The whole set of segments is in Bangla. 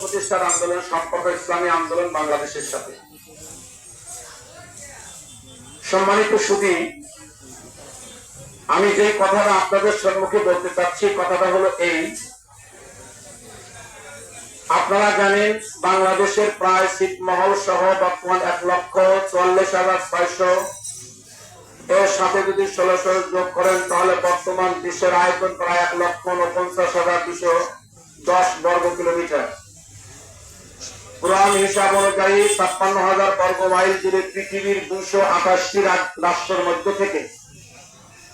প্রতিষ্ঠার আন্দোলন, সম্পর্ক ইসলামী আন্দোলন বাংলাদেশের সাথে। সম্মানিত সুদী আমি যে কথাটা আপনাদের সম্মুখে বলতে চাচ্ছি, কথাটা হলো এই। আপনারা জানেন, বাংলাদেশের প্রায় ছিটমহল সহ বর্তমান এক লক্ষ চুয়াল্লিশ হাজার ছয়শো। এর সাথে যদি ষোলোশো যোগ করেন, তাহলে বর্তমান বিশ্বের আয়তন প্রায় এক লক্ষ উনপঞ্চাশ হাজার দুশো দশ বর্গ কিলোমিটার। পুরাণ হিসাব অনুযায়ী ছাপ্পান্ন হাজার বর্গ মাইল জুড়ে পৃথিবীর দুশো আঠাশটি রাষ্ট্রের মধ্য থেকে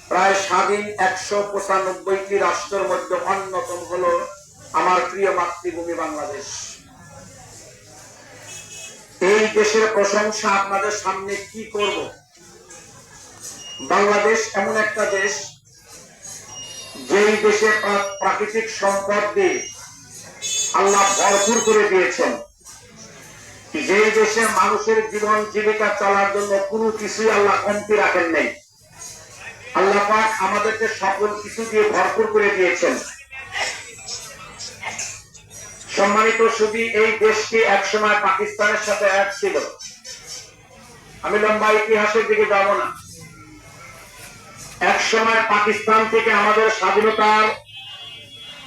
প্রায় স্বাধীন একশো পঁচানব্বইটি রাষ্ট্রের মধ্যে অন্যতম হলো আমার প্রিয় মাতৃভূমি বাংলাদেশ। এই দেশের প্রশংসা আপনাদের সামনে কি করব? বাংলাদেশ এমন একটা দেশ যেই দেশে প্রাকৃতিক সম্পদ দিয়ে আল্লাহ ভরপুর করে দিয়েছেন। যেই দেশে মানুষের জীবন জীবিকা চলার জন্য কোনো কিছুই আল্লাহ কমতি রাখেন নাই। আল্লাহ পাক আমাদেরকে সকল কিছু দিয়ে ভরপুর করে দিয়েছেন। সম্মানিত শুধু এই দেশটি একসময় পাকিস্তানের সাথে এক ছিল। আমি লম্বা ইতিহাসের দিকে যাব না। এক সময় পাকিস্তান থেকে আমাদের স্বাধীনতার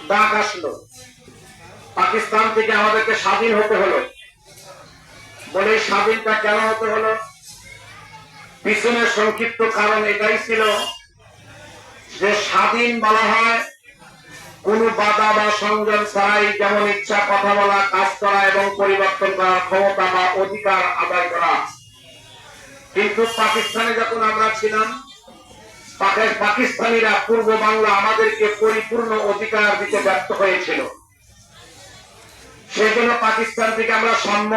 ডাক আসলো। পাকিস্তান থেকে আমাদেরকে স্বাধীন হতে হলো। বলে স্বাধীনতা কেন হতে হলো? পিছনে সংক্ষিপ্ত কারণ এটাই ছিল যে স্বাধীন বলা হয়, কোন বাধা বা সংযম ছাড়াই যেমন ইচ্ছা কথা বলা, কাজ করা এবং পরিবর্তন করার ক্ষমতা বা অধিকার আদায় করা। কিন্তু পাকিস্তানে যখন আমরা ছিলাম পাকিস্তানিরা পূর্ব বাংলা আমাদেরকে পরিপূর্ণ অধিকার দিতে ব্যর্থ হয়েছিল। সেই জন্য পাকিস্তান থেকে আমরা সাম্য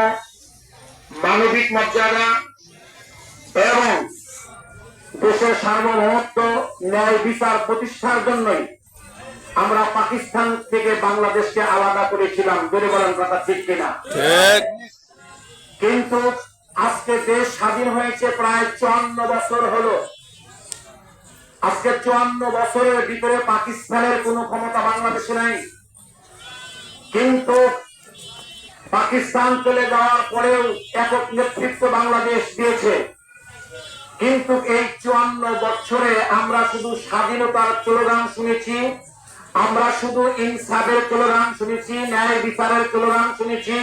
মানবিক মর্যাদা এবং দেশের সার্বভৌমত্ব ন্যায় বিচার প্রতিষ্ঠার জন্যই আমরা পাকিস্তান থেকে বাংলাদেশকে আলাদা করেছিলাম বেড়ে বলেন কথা ঠিক কিনা? কিন্তু আজকে দেশ স্বাধীন হয়েছে প্রায় চুয়ান্ন বছর হলো। আজকে চুয়ান্ন বছরের ভিতরে পাকিস্তানের কোনো ক্ষমতা বাংলাদেশে নাই। কিন্তু পাকিস্তান চলে যাওয়ার পরেও একক নেতৃত্ব বাংলাদেশ দিয়েছে। কিন্তু এই চুয়ান্ন বছরে আমরা শুধু স্বাধীনতার স্লোগান শুনেছি আমরা শুধু ইনসাফের স্লোগান শুনেছি ন্যায় বিচারের স্লোগান শুনেছি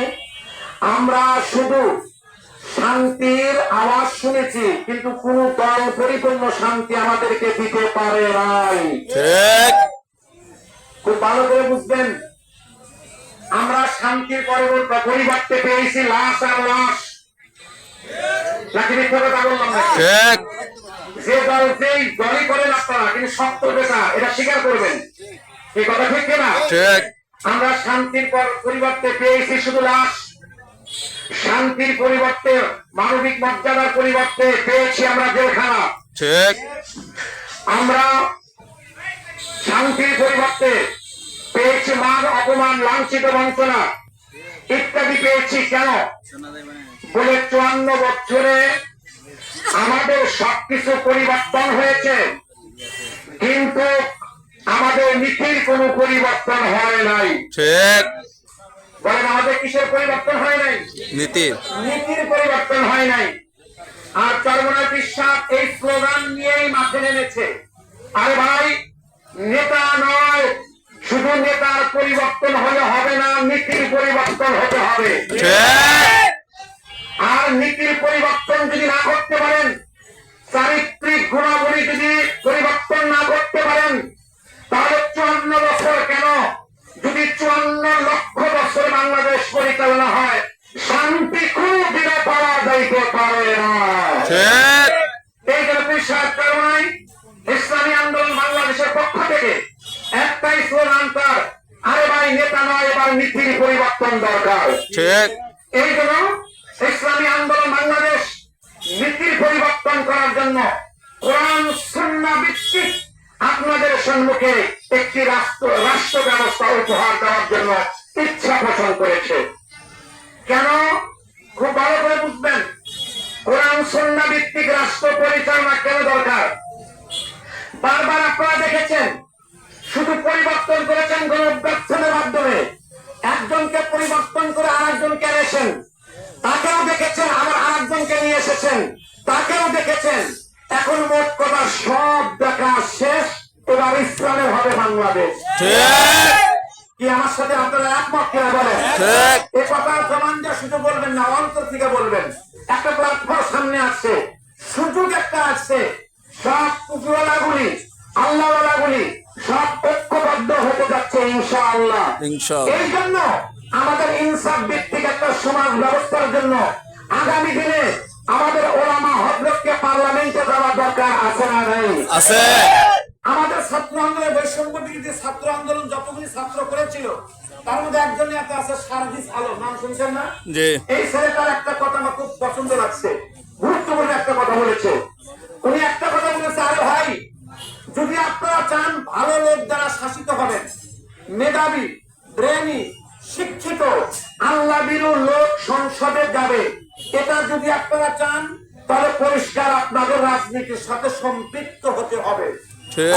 আমরা শুধু শান্তির আওয়াজ শুনেছি কিন্তু কোন দল পরিপূর্ণ শান্তি আমাদেরকে দিতে পারে নাই। খুব ভালো করে বুঝবেন আমরা শান্তির পরিবর্তে পেয়েছি লাশ আর লাশ। নাকি কথা বললাম যে দল যেই দলই করেন আপনারা কিন্তু সত্য বেটা এটা স্বীকার করবেন। এই কথা ঠিক কিনা আমরা শান্তির পর- পরিবর্তে পেয়েছি শুধু লাশ। শান্তির পরিবর্তে মানবিক মর্যাদার পরিবর্তে পেয়েছি আমরা জেলখানা। ঠিক। আমরা শান্তির পরিবর্তে পেয়েছি মান অপমান লাঞ্ছিত বঞ্চনা। ইত্যাদি পেয়েছি কেন? বলে চুয়ান্ন বছরে আমাদের সবকিছু পরিবর্তন হয়েছে। কিন্তু আমাদের নীতির কোনো পরিবর্তন হয় নাই। ঠিক। বলেন আমাদের কিসের পরিবর্তন হয় নাই? নীতির। নীতির পরিবর্তন হয় নাই। আর চরমনাথ বিশ্বাস এই স্লোগান নিয়েই মাঠে নেমেছে। আরে ভাই নেতা নয় শুধু নেতার পরিবর্তন হলে হবে না নীতির পরিবর্তন হতে হবে। আর নীতির পরিবর্তন যদি না করতে পারেন চারিত্রিক গুণাবলী যদি পরিবর্তন না করতে পারেন তাহলে চুয়ান্ন বছর কেন? যদি চুয়ান্ন লক্ষ বছর বাংলাদেশ পরিচালনা হয় শান্তি খুব পাওয়া যাইতে পারে না। পরিবর্তন দরকার ঠিক। এই জন্য ইসলামী আন্দোলন বাংলাদেশ নীতির পরিবর্তন করার জন্য কোরআন সুন্না ভিত্তিক আপনাদের সম্মুখে একটি রাষ্ট্র রাষ্ট্র ব্যবস্থা উপহার দেওয়ার জন্য ইচ্ছা পোষণ করেছে। কেন? খুব ভালো করে বুঝবেন। কোরআন সন্না ভিত্তিক রাষ্ট্র পরিচালনা কেন দরকার? বারবার আপনারা দেখেছেন শুধু পরিবর্তন করেছেন গণ মাধ্যমে। একজনকে পরিবর্তন করে আরেকজনকে এনেছেন। তাকেও দেখেছেন আবার আরেকজনকে নিয়ে এসেছেন। তাকেও দেখেছেন। এখন মোট কথা সব দেখা শেষ এবার ইসলামের হবে বাংলাদেশ। কি আমার সাথে আপনারা একমত কিনা বলেন? এ কথা জমান দিয়ে শুধু বলবেন না অন্তর থেকে বলবেন। একটা প্ল্যাটফর্ম সামনে আছে সুযোগ একটা আছে। সব পুজোওয়ালাগুলি আল্লাহওয়ালাগুলি সব ঐক্যবদ্ধ হতে যাচ্ছে ইনশাআল্লাহ। এই জন্য আমাদের ইনসাফ ভিত্তিক একটা সমাজ ব্যবস্থার জন্য আগামী দিনে আমাদের ওলামা হজরতকে পার্লামেন্টে যাওয়া দরকার আছে না নাই? আছে। আমাদের ছাত্র আন্দোলন বৈষম্য বিরোধী ছাত্র আন্দোলন যতগুলি ছাত্র করেছিল তার মধ্যে একজন নেতা আছে সারজিস আলম। নাম শুনছেন না? এই ছেলেটার একটা কথা আমার খুব পছন্দ লাগছে। গুরুত্বপূর্ণ একটা কথা বলেছে। মেধাবী ব্রেনি শিক্ষিত আল্লাহ বিরু লোক সংসদে যাবে। এটা যদি আপনারা চান তাহলে পরিষ্কার আপনাদের রাজনীতির সাথে সম্পৃক্ত হতে হবে।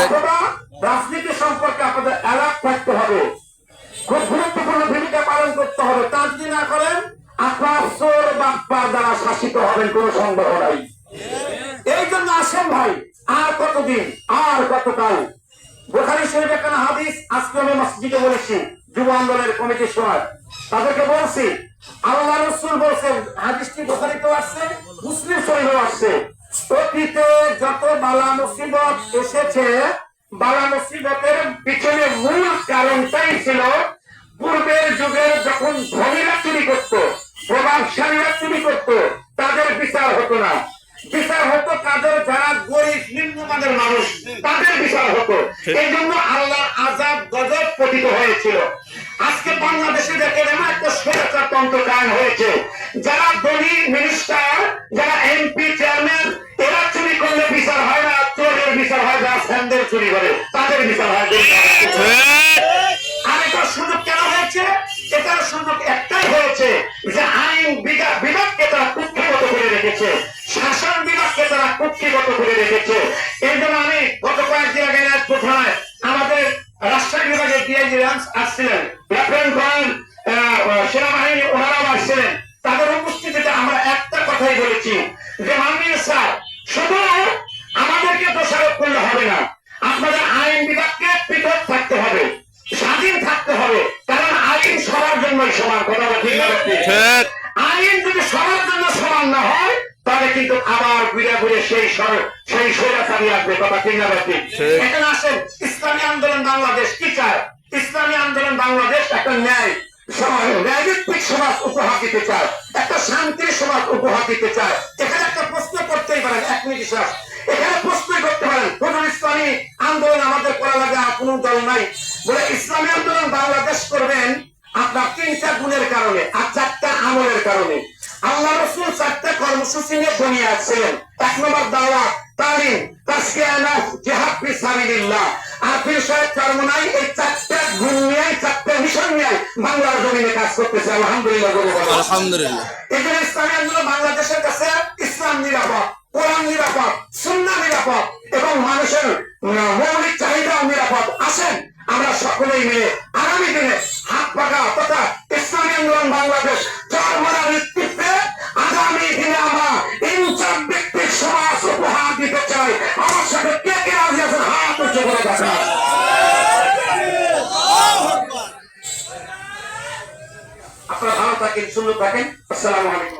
অথবা রাজনীতি সম্পর্কে আপনাদের অ্যালার্ট থাকতে হবে। খুব গুরুত্বপূর্ণ ভূমিকা পালন করতে হবে। তা যদি না করেন আপনার চোর বাপ্পা দ্বারা শাসিত হবেন কোন সন্দেহ নাই। এই জন্য আসেন ভাই আর কতদিন আর কতকাল? বোখারি শরীফ একটা হাদিস আজকে আমি মসজিদে বলেছি, যুব আন্দোলনের কমিটির সময় তাদেরকে বলছি, আল্লাহ রসুল বলছেন, হাদিসটি বোখারিতেও আসছে, মুসলিম শরীফেও আসছে। অতীতে যত বালা মুসিবত এসেছে, বালা মুসিবতের পিছনে মূল কারণটাই ছিল পূর্বের যুগের যখন ধনীরা চুরি করত, প্রভাবশালীরা চুরি করত, তাদের বিচার হতো না। বিচার হতো তাদের যারা গরিব নিম্নমানের মানুষ তাদের বিচার হতো। এই জন্য আল্লাহ আজাব গজব পতিত হয়েছিল। আজকে বাংলাদেশে দেখেন এমন একটা স্বৈরাচার তন্ত্র কায়ন হয়েছে। যারা ধনী মিনিস্টার যারা এমপি চেয়ারম্যান এরা চুরি করলে বিচার হয় না চোরের বিচার হয় যারা ফ্যানদের চুরি করে তাদের বিচার হয়। কুক্ষিগত করে রেখেছে। এর জন্য আমি গত কয়েকদিন আগে রাজপুর আমাদের রাজশাহী বিভাগে ডিআইজি র্যান্স আসছিলেন। লেফটেন্যান্ট সেনাবাহিনী ওনারাও আসছিলেন তাদের উপস্থিতিতে আমরা একটা কথাই বলেছি যে, মাননীয় স্যার, শুধু আমাদেরকে দোষারোপ করলে হবে না। আন্দোলন বাংলাদেশ, কি চায়? ইসলামী আন্দোলন বাংলাদেশ একটা ন্যায়। সমাজ উপহার দিতে চায়। একটা শান্তির সমাজ উপহার দিতে চায়। এখানে একটা প্রশ্ন করতেই পারেন, এক মিনিট এখানে প্রশ্ন করতে পারেন, কোন ইসলামী আন্দোলন আমাদের করা লাগে আর কোনো দল নাই? বলে, ইসলামী আন্দোলন বাংলাদেশ করবেন আপনার তিনটা গুণের কারণে, আর চারটা আমলের কারণে। আল্লাহ রসুল চারটা কর্মসূচি নিয়ে দুনিয়া আসছিলেন। এক নম্বর দাওয়া তালিম তাসকিয়ানা জিহাদ ফি সাবিলিল্লাহ। আর ফির সাহেব চরমনাই এই চারটা গুণ নিয়ে চারটা মিশন নিয়ে বাংলার জমিনে কাজ করতেছে। আলহামদুলিল্লাহ। আলহামদুলিল্লাহ। জন্য ইসলামী আন্দোলন বাংলাদেশের কাছে ইসলাম নিরাপদ কোরআন নিরাপদ সুন্না নিরাপদ এবং মানুষের মৌলিক চাহিদাও নিরাপদ। আসেন আমরা সকলেই মিলে আগামী দিনে হাত পাকা তথা ইসলামী আন্দোলন বাংলাদেশ সুন্দর থাকেন আসসালামু আলাইকুম